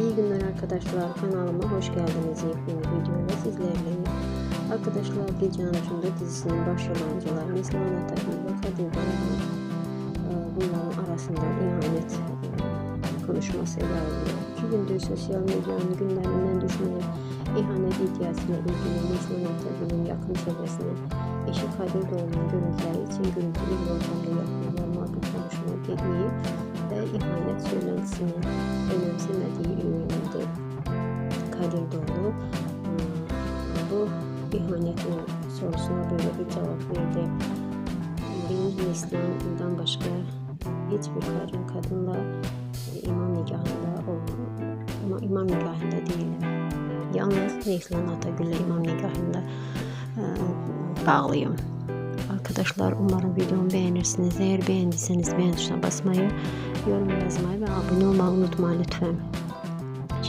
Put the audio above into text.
İyi günler arkadaşlar. Kanalıma hoş geldiniz. Yepyeni videoyla sizlerleyim. Arkadaşlar Gece Anıtında dizisinin başrol Neslihan Atagül ve Kadir Bayram e, bunların arasından ihanet e, konuşmasıyla ayrılıyor. İki gündür sosyal medyanın gündeminden düşmeyen ihanet iddiasıyla ilgili Neslihan Atagül'ün yakın çevresine eşi Kadir Doğulu'nun görüntüleri için görüntülü bir ortamda yapılan bir konuşma dediği ve ihanet söylentisini öğrenildi. Kadir Doğulu e, bu ihanetin sorusuna böyle bir cevap verdi. Benim Neslihan'dan başka hiçbir kadın kadınla imam nikahında olmam, imam nikahında değilim. Yalnız Neslihan Atagül'le imam nikahında e, bağlıyım. Arkadaşlar umarım videomu beğenirsiniz. Eğer beğendiyseniz beğen tuşuna basmayı, yorum yazmayı ve abone olmayı unutmayın lütfen.